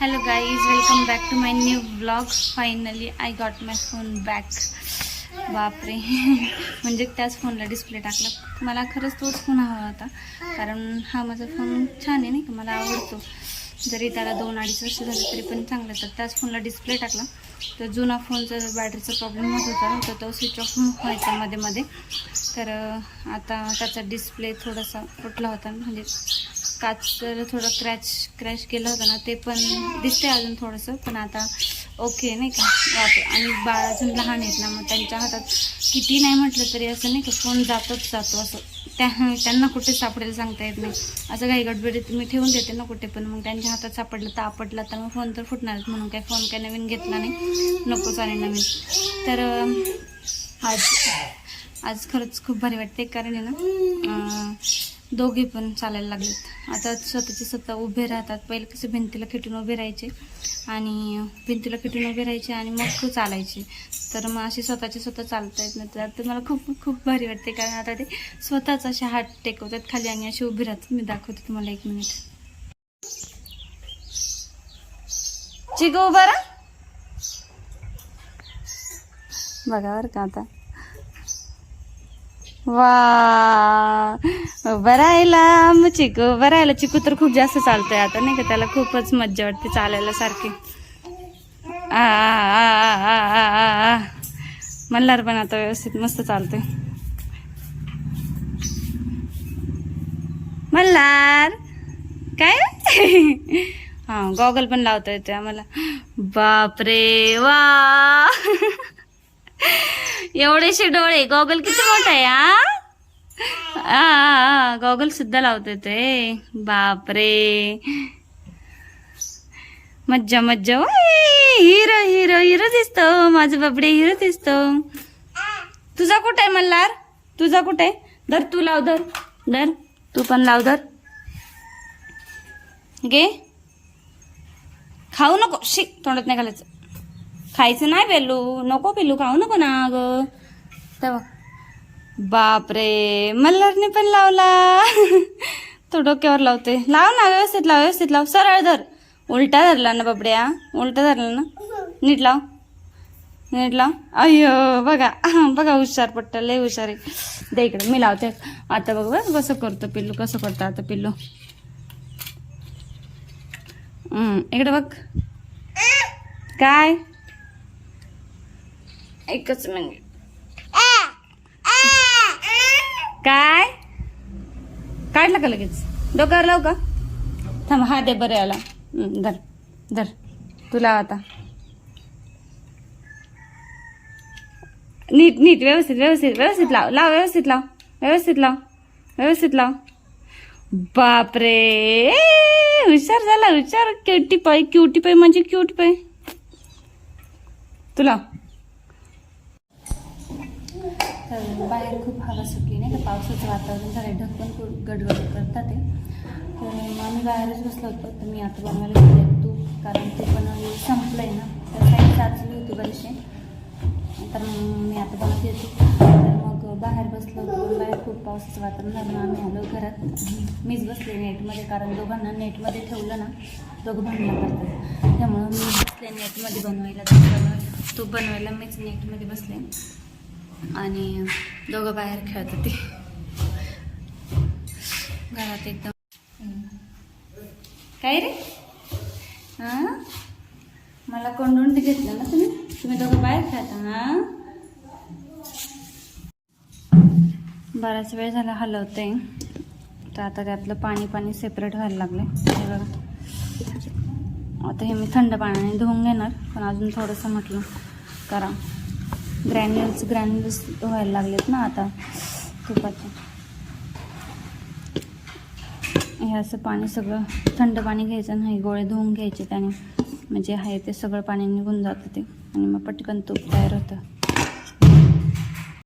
Hello guys welcome back to my new blog finally I got my phone back बापरे. म्हणजे त्याच फोनला display टाकला. मला खरंच तोच फोन हवा होता. कारण हा माझा फोन छान आहे नाही का? मला आवडतो. जरी त्याला दोन अडीच वर्ष झाले तरी पण चांगलं तर त्याच फोनला डिस्प्ले टाकला. तर जुना फोनचा बॅटरीचा प्रॉब्लेम होत होता तर तो स्विच ऑफ व्हायचा मध्ये मध्ये. तर आता त्याचा डिस्प्ले थोडासा फुटला होता. म्हणजे काच जर थोडं क्रॅच क्रॅश केलं होतं ना ते पण दिसते अजून थोडंसं. पण आता ओके नाही का? वापर आणि बाळ अजून लहान आहेत ना मग त्यांच्या हातात किती नाही म्हटलं तरी असं नाही का फोन जातच जातो असं. त्या त्यांना कुठे सापडेल सांगता येत नाही. असं काही गडबडीत मी ठेवून देते ना कुठे पण. मग त्यांच्या हातात सापडलं तर आपटलं तर मग फोन तर फुटणारच. म्हणून काय फोन काय नवीन घेतला नाही. नकोच आणि नवीन. तर आज आज खरंच खूप भारी वाटते कारण आहे ना दोघे पण चालायला लागलेत. आता स्वतःचे स्वतः उभे राहतात. पहिले कसं भिंतीला खिटून उभे राहायचे आणि भिंतीला खिटून उभे राहायचे आणि मग चालायचे. तर मग असे स्वतःचे स्वतः चालता येत नाही तर ते मला खूप खूप भारी वाटते. कारण आता ते स्वतःच असे हात टेकवतात खाली आणि असे उभे राहतात. मी दाखवते तुम्हाला एक मिनिट चिगो उभा बघा बरं का आता. वा. उभं मग चिकू बरायला चिकू तर खूप जास्त चालतोय आता नाही का? त्याला खूपच मज्जा वाटते चालायला सारखी. आ, आ. मल्हार पण आता व्यवस्थित मस्त चालतोय. मल्हार काय? हा गॉगल पण लावता येते आम्हाला. बापरे वा. एवढेशे डोळे. गॉगल किती मोठा आहे हा? गॉगल सुद्धा लावते ते. बापरे. मज्जा मज्जा. हिरो हिरो हिरो दिसतो. माझं बापडे हिरो दिसतो. तुझा कुठे आहे मल्हार? तुझा कुठे आहे? धर तू लाव धर. धर. तू पण लाव धर. गे खाऊ नको. शी तोंडात नाही घालायचं. खायचं नाही पेलू. नको पेलू खाऊ नको ना ग. तेव्हा. बापरे मल्हारने पण लावला. तो डोक्यावर लावते लाव ना व्यवस्थित लाव व्यवस्थित लाव. सरळ धर. उलटा धरला ना बाबड्या. उलटा धरला ना. नीट लाव. नीट लाव. अय्यो बघा. बघा हुशार पट्टा लय हुशार आहे. दे इकडे मी लावते. आता बघ बघ कसं करतो पिल्लू कसं करतो आता पिल्लू. इकडे बघ. काय? एकच मिनिट. काय? काढलं का लगेच? डोक्यावर लाव का? थांब हा दे बरं हं, धर धर. तुला आता. नीट नीट व्यवस्थित व्यवस्थित व्यवस्थित लाव लाव व्यवस्थित लाव व्यवस्थित लाव व्यवस्थित लाव. बापरे! हुशार झाला हुशार. क्युटी पाय क्युटी पाय म्हणजे क्यूट पाय तुला. तर बाहेर खूप हवा सुटली नाही का? पावसाचं वातावरण झालं ढग पण खूप गडगड करतात ते. तर मग आम्ही बाहेरच बसलो होतो. तर मी आता बनवायला गेले तू कारण ते पण संपलं आहे ना. तर काही साचली होती बरेचसे तर मी आता बनवते होती तर मग बाहेर बसलो होतो. बाहेर खूप पावसाचं वातावरण झालं. आम्ही आलो घरात. मीच बसले नेटमध्ये कारण दोघांना नेटमध्ये ठेवलं ना दोघं भांडणं करतात. त्यामुळं मी बसले नेटमध्ये बनवायला. बनवायला तू बनवायला मीच नेटमध्ये बसले. आणि दोघं बाहेर खेळत होते. घरात एकदम. काय रे? हां? मला कोंडून घेतलं ना तुम्ही? तुम्ही दोघं बाहेर खेळता हां? बराच वेळ झाला हलवते तर आता त्यातलं पाणी पाणी सेपरेट व्हायला लागलं हे बघा. आता हे मी थंड पाण्याने धुवून घेणार पण अजून थोडंसं म्हटलं करा. ग्रॅन्युल्स ग्रॅन्युल्स व्हायला लागलेत ना आता. तुपाचे. हे असं पाणी सगळं थंड पाणी घ्यायचं नाही गोळे धुवून घ्यायचे त्याने. म्हणजे आहे ते सगळं पाणी निघून जातं ते. आणि मग पटकन तूप तयार होतं.